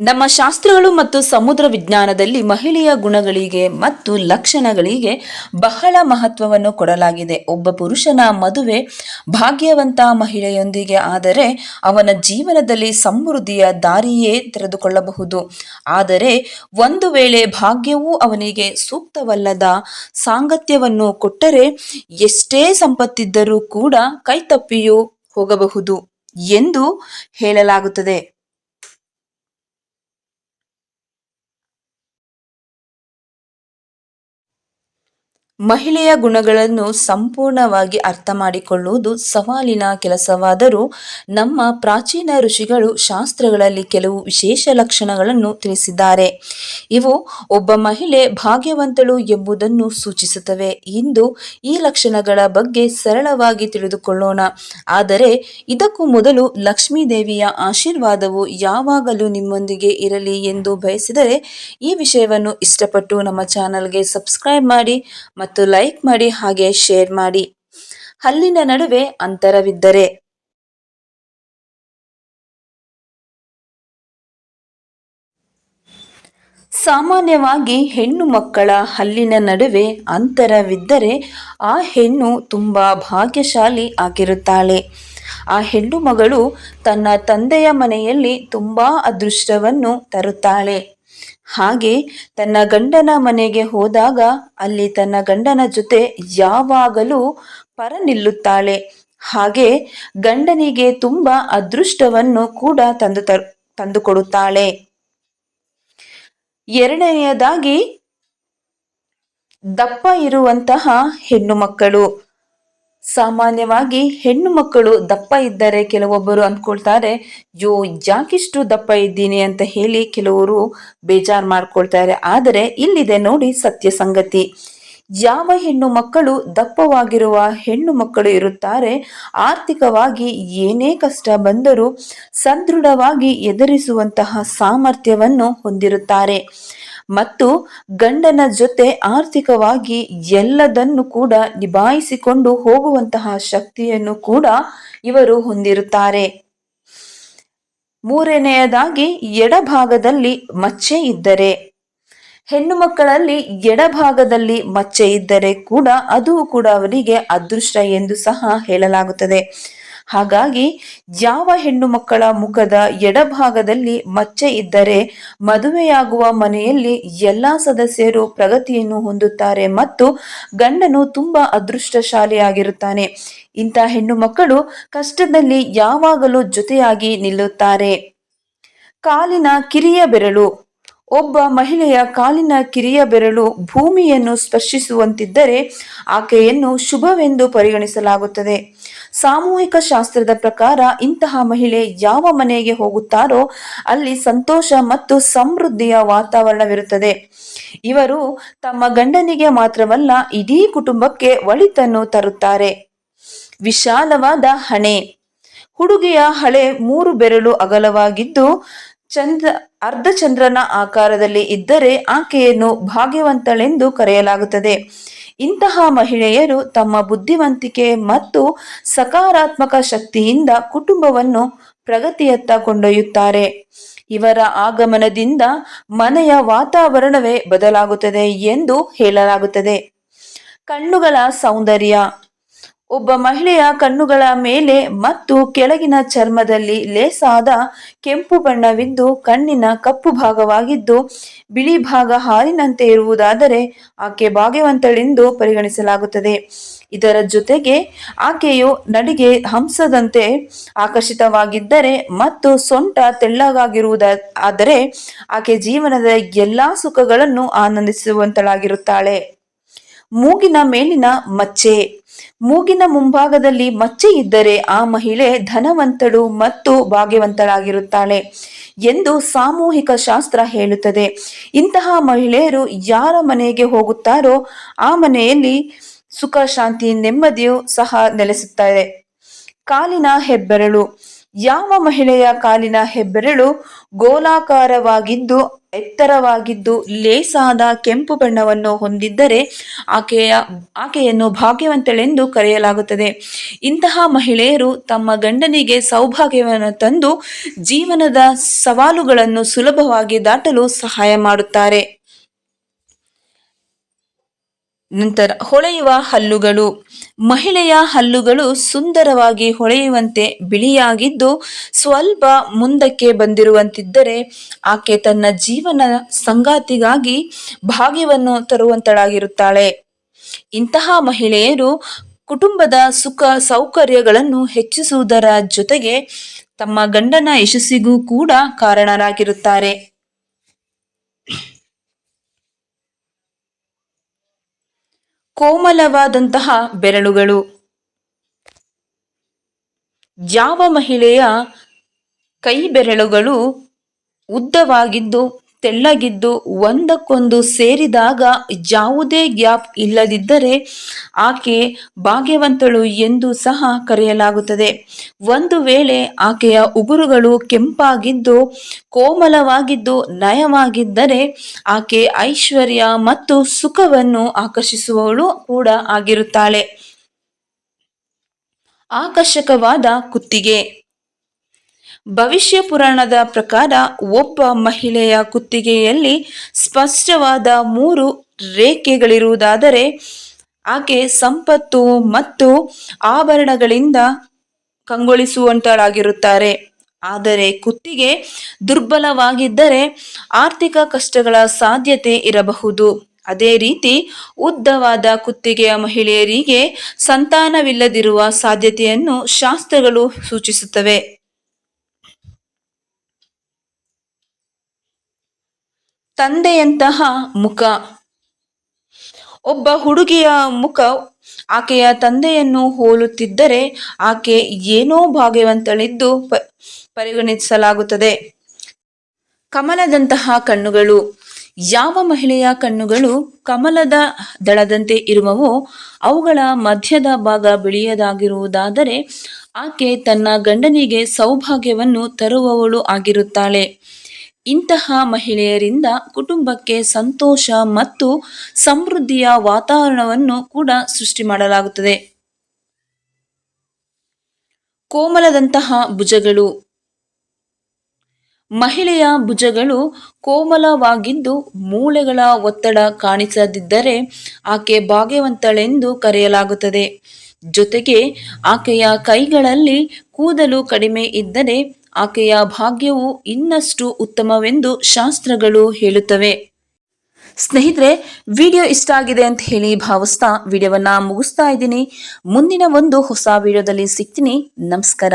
ನಮ್ಮ ಶಾಸ್ತ್ರಗಳು ಮತ್ತು ಸಮುದ್ರ ವಿಜ್ಞಾನದಲ್ಲಿ ಮಹಿಳೆಯ ಗುಣಗಳಿಗೆ ಮತ್ತು ಲಕ್ಷಣಗಳಿಗೆ ಬಹಳ ಮಹತ್ವವನ್ನು ಕೊಡಲಾಗಿದೆ. ಒಬ್ಬ ಪುರುಷನ ಮದುವೆ ಭಾಗ್ಯವಂತ ಮಹಿಳೆಯೊಂದಿಗೆ ಆದರೆ ಅವನ ಜೀವನದಲ್ಲಿ ಸಮೃದ್ಧಿಯ ದಾರಿಯೇ ತೆರೆದುಕೊಳ್ಳಬಹುದು. ಆದರೆ ಒಂದು ವೇಳೆ ಭಾಗ್ಯವು ಅವನಿಗೆ ಸೂಕ್ತವಲ್ಲದ ಸಾಂಗತ್ಯವನ್ನು ಕೊಟ್ಟರೆ ಎಷ್ಟೇ ಸಂಪತ್ತಿದ್ದರೂ ಕೂಡ ಕೈತಪ್ಪಿಯೂ ಹೋಗಬಹುದು ಎಂದು ಹೇಳಲಾಗುತ್ತದೆ. ಮಹಿಳೆಯ ಗುಣಗಳನ್ನು ಸಂಪೂರ್ಣವಾಗಿ ಅರ್ಥ ಮಾಡಿಕೊಳ್ಳುವುದು ಸವಾಲಿನ ಕೆಲಸವಾದರೂ ನಮ್ಮ ಪ್ರಾಚೀನ ಋಷಿಗಳು ಶಾಸ್ತ್ರಗಳಲ್ಲಿ ಕೆಲವು ವಿಶೇಷ ಲಕ್ಷಣಗಳನ್ನು ತಿಳಿಸಿದ್ದಾರೆ. ಇವು ಒಬ್ಬ ಮಹಿಳೆ ಭಾಗ್ಯವಂತಳು ಎಂಬುದನ್ನು ಸೂಚಿಸುತ್ತವೆ. ಇಂದು ಈ ಲಕ್ಷಣಗಳ ಬಗ್ಗೆ ಸರಳವಾಗಿ ತಿಳಿದುಕೊಳ್ಳೋಣ. ಆದರೆ ಇದಕ್ಕೂ ಮೊದಲು ಲಕ್ಷ್ಮೀ ದೇವಿಯ ಆಶೀರ್ವಾದವು ಯಾವಾಗಲೂ ನಿಮ್ಮೊಂದಿಗೆ ಇರಲಿ ಎಂದು ಬಯಸಿದರೆ ಈ ವಿಷಯವನ್ನು ಇಷ್ಟಪಟ್ಟು ನಮ್ಮ ಚಾನಲ್ಗೆ ಸಬ್ಸ್ಕ್ರೈಬ್ ಮಾಡಿ ಮತ್ತು ಲೈಕ್ ಮಾಡಿ ಹಾಗೆ ಶೇರ್ ಮಾಡಿ. ಹಲ್ಲಿನ ನಡುವೆ ಅಂತರವಿದ್ದರೆ. ಸಾಮಾನ್ಯವಾಗಿ ಹೆಣ್ಣು ಮಕ್ಕಳ ಹಲ್ಲಿನ ನಡುವೆ ಅಂತರವಿದ್ದರೆ ಆ ಹೆಣ್ಣು ತುಂಬ ಭಾಗ್ಯಶಾಲಿ ಆಗಿರುತ್ತಾಳೆ. ಆ ಹೆಣ್ಣು ಮಗಳು ತನ್ನ ತಂದೆಯ ಮನೆಯಲ್ಲಿ ತುಂಬ ಅದೃಷ್ಟವನ್ನು ತರುತ್ತಾಳೆ. ಹಾಗೆ ತನ್ನ ಗಂಡನ ಮನೆಗೆ ಹೋದಾಗ ಅಲ್ಲಿ ತನ್ನ ಗಂಡನ ಜೊತೆ ಯಾವಾಗಲೂ ಪರ ನಿಲ್ಲುತ್ತಾಳೆ ಹಾಗೆ ಗಂಡನಿಗೆ ತುಂಬ ಅದೃಷ್ಟವನ್ನು ಕೂಡ ತಂದು ತಂದುಕೊಡುತ್ತಾಳೆ ಎರಡನೆಯದಾಗಿ ದಪ್ಪ ಇರುವಂತಹ ಹೆಣ್ಣು ಮಕ್ಕಳು. ಸಾಮಾನ್ಯವಾಗಿ ಹೆಣ್ಣು ಮಕ್ಕಳು ದಪ್ಪ ಇದ್ದರೆ ಕೆಲವೊಬ್ಬರು ಅಂದ್ಕೊಳ್ತಾರೆ, ಯೋ ಯಾಕಿಷ್ಟು ದಪ್ಪ ಇದ್ದೀನಿ ಅಂತ ಹೇಳಿ ಕೆಲವರು ಬೇಜಾರು ಮಾಡ್ಕೊಳ್ತಾರೆ. ಆದರೆ ಇಲ್ಲಿದೆ ನೋಡಿ ಸತ್ಯ ಸಂಗತಿ. ಯಾವ ಹೆಣ್ಣು ಮಕ್ಕಳು ದಪ್ಪವಾಗಿರುವ ಹೆಣ್ಣು ಮಕ್ಕಳು ಇರುತ್ತಾರೆ, ಆರ್ಥಿಕವಾಗಿ ಏನೇ ಕಷ್ಟ ಬಂದರೂ ಸದೃಢವಾಗಿ ಎದುರಿಸುವಂತಹ ಸಾಮರ್ಥ್ಯವನ್ನು ಹೊಂದಿರುತ್ತಾರೆ. ಮತ್ತು ಗಂಡನ ಜೊತೆ ಆರ್ಥಿಕವಾಗಿ ಎಲ್ಲದನ್ನು ಕೂಡ ನಿಭಾಯಿಸಿಕೊಂಡು ಹೋಗುವಂತಹ ಶಕ್ತಿಯನ್ನು ಕೂಡ ಇವರು ಹೊಂದಿರುತ್ತಾರೆ. ಮೂರನೆಯದಾಗಿ, ಎಡಭಾಗದಲ್ಲಿ ಮಚ್ಚೆ ಇದ್ದರೆ. ಹೆಣ್ಣು ಮಕ್ಕಳಲ್ಲಿ ಎಡಭಾಗದಲ್ಲಿ ಮಚ್ಚೆ ಇದ್ದರೆ ಕೂಡ ಅದು ಕೂಡ ಅವರಿಗೆ ಅದೃಷ್ಟ ಎಂದು ಸಹ ಹೇಳಲಾಗುತ್ತದೆ. ಹಾಗಾಗಿ ಯಾವ ಹೆಣ್ಣು ಮಕ್ಕಳ ಮುಖದ ಎಡಭಾಗದಲ್ಲಿ ಮಚ್ಚೆ ಇದ್ದರೆ ಮದುವೆಯಾಗುವ ಮನೆಯಲ್ಲಿ ಎಲ್ಲಾ ಸದಸ್ಯರು ಪ್ರಗತಿಯನ್ನು ಹೊಂದುತ್ತಾರೆ ಮತ್ತು ಗಂಡನು ತುಂಬಾ ಅದೃಷ್ಟಶಾಲಿಯಾಗಿರುತ್ತಾನೆ. ಇಂಥ ಹೆಣ್ಣು ಮಕ್ಕಳು ಕಷ್ಟದಲ್ಲಿ ಯಾವಾಗಲೂ ಜೊತೆಯಾಗಿ ನಿಲ್ಲುತ್ತಾರೆ. ಕಾಲಿನ ಕಿರಿಯ ಬೆರಳು ಒಬ್ಬ ಮಹಿಳೆಯ ಕಾಲಿನ ಕಿರಿಯ ಬೆರಳು ಭೂಮಿಯನ್ನು ಸ್ಪರ್ಶಿಸುವಂತಿದ್ದರೆ ಆಕೆಯನ್ನು ಶುಭವೆಂದು ಪರಿಗಣಿಸಲಾಗುತ್ತದೆ. ಸಾಮೂಹಿಕ ಶಾಸ್ತ್ರದ ಪ್ರಕಾರ ಇಂತಹ ಮಹಿಳೆ ಯಾವ ಮನೆಗೆ ಹೋಗುತ್ತಾರೋ ಅಲ್ಲಿ ಸಂತೋಷ ಮತ್ತು ಸಮೃದ್ಧಿಯ ವಾತಾವರಣವಿರುತ್ತದೆ. ಇವರು ತಮ್ಮ ಗಂಡನಿಗೆ ಮಾತ್ರವಲ್ಲ, ಇಡೀ ಕುಟುಂಬಕ್ಕೆ ಒಳಿತನ್ನು ತರುತ್ತಾರೆ. ವಿಶಾಲವಾದ ಹಣೆ. ಹುಡುಗಿಯ ಹಳೆ ಮೂರು ಬೆರಳು ಅಗಲವಾಗಿದ್ದು ಚಂದ್ರ, ಅರ್ಧ ಚಂದ್ರನ ಆಕಾರದಲ್ಲಿ ಇದ್ದರೆ ಆಕೆಯನ್ನು ಭಾಗ್ಯವಂತಳೆಂದು ಕರೆಯಲಾಗುತ್ತದೆ. ಇಂತಹ ಮಹಿಳೆಯರು ತಮ್ಮ ಬುದ್ಧಿವಂತಿಕೆ ಮತ್ತು ಸಕಾರಾತ್ಮಕ ಶಕ್ತಿಯಿಂದ ಕುಟುಂಬವನ್ನು ಪ್ರಗತಿಯತ್ತ ಕೊಂಡೊಯ್ಯುತ್ತಾರೆ. ಇವರ ಆಗಮನದಿಂದ ಮನೆಯ ವಾತಾವರಣವೇ ಬದಲಾಗುತ್ತದೆ ಎಂದು ಹೇಳಲಾಗುತ್ತದೆ. ಕಣ್ಣುಗಳ ಸೌಂದರ್ಯ ಒಬ್ಬ ಮಹಿಳೆಯ ಕಣ್ಣುಗಳ ಮೇಲೆ ಮತ್ತು ಕೆಳಗಿನ ಚರ್ಮದಲ್ಲಿ ಲೇಸಾದ ಕೆಂಪು ಬಣ್ಣವಿದ್ದು ಕಣ್ಣಿನ ಕಪ್ಪು ಭಾಗವಾಗಿದ್ದು ಬಿಳಿ ಭಾಗ ಹಾಲಿನಂತೆ ಇರುವುದಾದರೆ ಆಕೆ ಭಾಗ್ಯವಂತಳೆಂದು ಪರಿಗಣಿಸಲಾಗುತ್ತದೆ. ಇದರ ಜೊತೆಗೆ ಆಕೆಯು ನಡಿಗೆ ಹಂಸದಂತೆ ಆಕರ್ಷಿತವಾಗಿದ್ದರೆ ಮತ್ತು ಸೊಂಟ ತೆಳ್ಳಗಾಗಿರುವುದ, ಆದರೆ ಆಕೆ ಜೀವನದ ಎಲ್ಲಾ ಸುಖಗಳನ್ನು ಆನಂದಿಸುವಂತಳಾಗಿರುತ್ತಾಳೆ. ಮೂಗಿನ ಮೇಲಿನ ಮಚ್ಚೆ. ಮೂಗಿನ ಮುಂಭಾಗದಲ್ಲಿ ಮಚ್ಚೆ ಇದ್ದರೆ ಆ ಮಹಿಳೆ ಧನವಂತಳು ಮತ್ತು ಭಾಗ್ಯವಂತಳಾಗಿರುತ್ತಾಳೆ ಎಂದು ಸಾಮೂಹಿಕ ಶಾಸ್ತ್ರ ಹೇಳುತ್ತದೆ. ಇಂತಹ ಮಹಿಳೆಯರು ಯಾರ ಮನೆಗೆ ಹೋಗುತ್ತಾರೋ ಆ ಮನೆಯಲ್ಲಿ ಸುಖ, ಶಾಂತಿ, ನೆಮ್ಮದಿಯು ಸಹ ನೆಲೆಸುತ್ತಾರೆ ಕಾಲಿನ ಹೆಬ್ಬೆರಳು. ಯಾವ ಮಹಿಳೆಯ ಕಾಲಿನ ಹೆಬ್ಬೆರಳು ಗೋಲಾಕಾರವಾಗಿದ್ದು, ಎತ್ತರವಾಗಿದ್ದು, ಲೇಸಾದ ಕೆಂಪು ಬಣ್ಣವನ್ನು ಹೊಂದಿದ್ದರೆ ಆಕೆಯ, ಆಕೆಯನ್ನು ಭಾಗ್ಯವಂತಳೆಂದು ಕರೆಯಲಾಗುತ್ತದೆ. ಇಂತಹ ಮಹಿಳೆಯರು ತಮ್ಮ ಗಂಡನಿಗೆ ಸೌಭಾಗ್ಯವನ್ನು ತಂದು ಜೀವನದ ಸವಾಲುಗಳನ್ನು ಸುಲಭವಾಗಿ ದಾಟಲು ಸಹಾಯ ಮಾಡುತ್ತಾರೆ. ನಂತರ ಹೊಳೆಯುವ ಹಲ್ಲುಗಳು. ಮಹಿಳೆಯ ಹಲ್ಲುಗಳು ಸುಂದರವಾಗಿ ಹೊಳೆಯುವಂತೆ ಬಿಳಿಯಾಗಿದ್ದು ಸ್ವಲ್ಪ ಮುಂದಕ್ಕೆ ಬಂದಿರುವಂತಿದ್ದರೆ ಆಕೆ ತನ್ನ ಜೀವನ ಸಂಗಾತಿಗಾಗಿ ಭಾಗ್ಯವನ್ನು ತರುವಂತಳಾಗಿರುತ್ತಾಳೆ. ಇಂತಹ ಮಹಿಳೆಯರು ಕುಟುಂಬದ ಸುಖ ಸೌಕರ್ಯಗಳನ್ನು ಹೆಚ್ಚಿಸುವುದರ ಜೊತೆಗೆ ತಮ್ಮ ಗಂಡನ ಯಶಸ್ಸಿಗೂ ಕೂಡ ಕಾರಣರಾಗಿರುತ್ತಾರೆ. ಕೋಮಲವಾದಂತಹ ಬೆರಳುಗಳು. ಯಾವ ಮಹಿಳೆಯ ಕೈ ಬೆರಳುಗಳು ಉದ್ದವಾಗಿದ್ದು ತೆಳ್ಳಗಿದ್ದು ಒಂದಕ್ಕೊಂದು ಸೇರಿದಾಗ ಯಾವುದೇ ಗ್ಯಾಪ್ ಇಲ್ಲದಿದ್ದರೆ ಆಕೆ ಭಾಗ್ಯವಂತಳು ಎಂದು ಸಹ ಕರೆಯಲಾಗುತ್ತದೆ. ಒಂದು ವೇಳೆ ಆಕೆಯ ಉಗುರುಗಳು ಕೆಂಪಾಗಿದ್ದು, ಕೋಮಲವಾಗಿದ್ದು, ನಯವಾಗಿದ್ದರೆ ಆಕೆ ಐಶ್ವರ್ಯ ಮತ್ತು ಸುಖವನ್ನು ಆಕರ್ಷಿಸುವವಳು ಕೂಡ ಆಗಿರುತ್ತಾಳೆ. ಆಕರ್ಷಕವಾದ ಕುತ್ತಿಗೆ. ಭವಿಷ್ಯ ಪುರಾಣದ ಪ್ರಕಾರ ಒಬ್ಬ ಮಹಿಳೆಯ ಕುತ್ತಿಗೆಯಲ್ಲಿ ಸ್ಪಷ್ಟವಾದ ಮೂರು ರೇಖೆಗಳಿರುವುದಾದರೆ ಆಕೆ ಸಂಪತ್ತು ಮತ್ತು ಆಭರಣಗಳಿಂದ ಕಂಗೊಳಿಸುವಂತಳಾಗಿರುತ್ತಾರೆ ಆದರೆ ಕುತ್ತಿಗೆ ದುರ್ಬಲವಾಗಿದ್ದರೆ ಆರ್ಥಿಕ ಕಷ್ಟಗಳ ಸಾಧ್ಯತೆ ಇರಬಹುದು. ಅದೇ ರೀತಿ ಉದ್ದವಾದ ಕುತ್ತಿಗೆಯ ಮಹಿಳೆಯರಿಗೆ ಸಂತಾನವಿಲ್ಲದಿರುವ ಸಾಧ್ಯತೆಯನ್ನು ಶಾಸ್ತ್ರಗಳು ಸೂಚಿಸುತ್ತವೆ. ತಂದೆಯಂತಹ ಮುಖ. ಒಬ್ಬ ಹುಡುಗಿಯ ಮುಖ ಆಕೆಯ ತಂದೆಯನ್ನು ಹೋಲುತ್ತಿದ್ದರೆ ಆಕೆ ಏನೋ ಭಾಗ್ಯವಂತಳಿದ್ದು ಪ, ಪರಿಗಣಿಸಲಾಗುತ್ತದೆ. ಕಮಲದಂತಹ ಕಣ್ಣುಗಳು, ಯಾವ ಮಹಿಳೆಯ ಕಣ್ಣುಗಳು ಕಮಲದ ದಳದಂತೆ ಇರುವವೋ ಅವುಗಳ ಮಧ್ಯದ ಭಾಗ ಬಿಳಿಯದಾಗಿರುವುದಾದರೆ ಆಕೆ ತನ್ನ ಗಂಡನಿಗೆ ಸೌಭಾಗ್ಯವನ್ನು ತರುವವಳು ಆಗಿರುತ್ತಾಳೆ. ಇಂತಹ ಮಹಿಳೆಯರಿಂದ ಕುಟುಂಬಕ್ಕೆ ಸಂತೋಷ ಮತ್ತು ಸಮೃದ್ಧಿಯ ವಾತಾವರಣವನ್ನು ಕೂಡ ಸೃಷ್ಟಿ ಮಾಡಲಾಗುತ್ತದೆ. ಕೋಮಲದಂತಹ ಭುಜಗಳು. ಮಹಿಳೆಯ ಭುಜಗಳು ಕೋಮಲವಾಗಿದ್ದು ಮೂಳೆಗಳ ಒತ್ತಡ ಕಾಣಿಸದಿದ್ದರೆ ಆಕೆ ಭಾಗ್ಯವಂತಳೆಂದು ಕರೆಯಲಾಗುತ್ತದೆ. ಜೊತೆಗೆ ಆಕೆಯ ಕೈಗಳಲ್ಲಿ ಕೂದಲು ಕಡಿಮೆ ಇದ್ದರೆ ಆಕೆಯ ಭಾಗ್ಯವು ಇನ್ನಷ್ಟು ಉತ್ತಮವೆಂದು ಶಾಸ್ತ್ರಗಳು ಹೇಳುತ್ತವೆ. ಸ್ನೇಹಿತರೆ, ವಿಡಿಯೋ ಇಷ್ಟ ಆಗಿದೆ ಅಂತ ಹೇಳಿ ಭಾವಿಸ್ತಾ ವಿಡಿಯೋವನ್ನ ಮುಗಿಸ್ತಾ ಇದ್ದೀನಿ. ಮುಂದಿನ ಒಂದು ಹೊಸ ವಿಡಿಯೋದಲ್ಲಿ ಸಿಗ್ತೀನಿ. ನಮಸ್ಕಾರ.